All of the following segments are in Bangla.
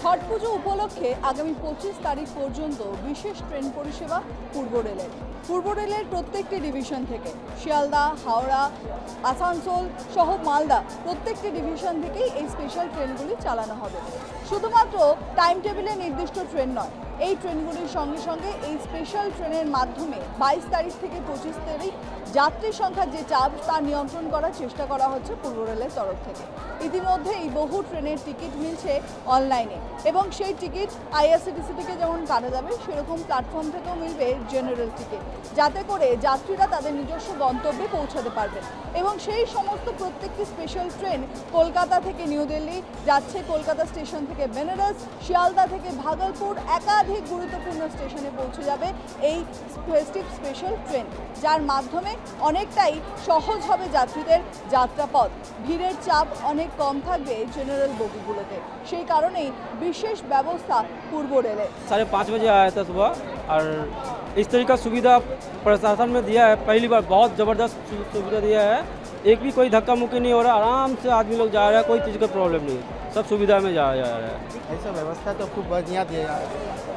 ছট পুজো উপলক্ষে আগামী পঁচিশ তারিখ পর্যন্ত বিশেষ ট্রেন পরিষেবা পূর্ব রেলের। পূর্ব রেলের প্রত্যেকটি ডিভিশন থেকে শিয়ালদা, হাওড়া, আসানসোল সহ মালদা প্রত্যেকটি ডিভিশন থেকেই এই স্পেশাল ট্রেনগুলি চালানো হবে। শুধুমাত্র টাইম টেবিলে নির্দিষ্ট ট্রেন নয় এই ট্রেনগুলির সঙ্গে সঙ্গে এই স্পেশাল ট্রেনের মাধ্যমে বাইশ তারিখ থেকে পঁচিশ তারিখ যাত্রী সংখ্যার যে চাপ, তা নিয়ন্ত্রণ করার চেষ্টা করা হচ্ছে পূর্ব রেলের তরফ থেকে। ইতিমধ্যে এই বহু ট্রেনের টিকিট মিলছে অনলাইনে এবং সেই টিকিট আইআরসিটিসি থেকে যেমন কাটা যাবে, সেরকম প্ল্যাটফর্ম থেকেও মিলবে জেনারেল টিকিট যাতে করে যাত্রীরা তাদের নিজস্ব গন্তব্যে পৌঁছাতে পারবেন। এবং সেই সমস্ত প্রত্যেকটি স্পেশাল ট্রেন কলকাতা থেকে নিউ দিল্লি, যাচ্ছে কলকাতা স্টেশন থেকে বেনারস, শিয়ালদা থেকে ভাগলপুর, একাধিক গুরুত্বপূর্ণ স্টেশনে পৌঁছে যাবে এই ফেস্টিভ স্পেশাল ট্রেন যার মাধ্যমে অনেকটাই সহজ হবে যাত্রীদের যাত্রাপথ ভিড়ের চাপ অনেক কম থাকবে জেনারেল বগিগুলোতে সেই কারণেই বিশেষ ব্যবস্থা পূর্ব রেলে साढ़े पाँच बजे आया था सुबह और इस तरीका सुविधा प्रशासन में दिया है पहली बार बहुत ज़बरदस्त सु- सुविधा दिया है एक भी कोई धक्का मुक्की नहीं हो रहा आराम से आदमी लोग जा रहा है कोई चीज़ का प्रॉब्लम नहीं सब सुविधा में जा जा रहा है ऐसा व्यवस्था तो खूब बढ़िया दिया है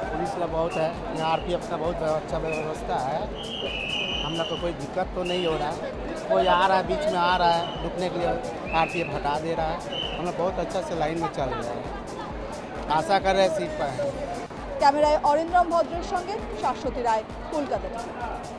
पुलिस का बहुत है यहाँ आर का बहुत अच्छा व्यवस्था है हम लोग को कोई दिक्कत तो नहीं हो रहा है कोई आ रहा है बीच में आ रहा है रुकने के लिए आर हटा दे रहा है हम लोग बहुत अच्छा से लाइन में चल रहे हैं आशा कर रहे हैं सीट पर ক্যামেরায় অরিন্দ্রম ভদ্রের সঙ্গে শাশ্বতী রায় কলকাতা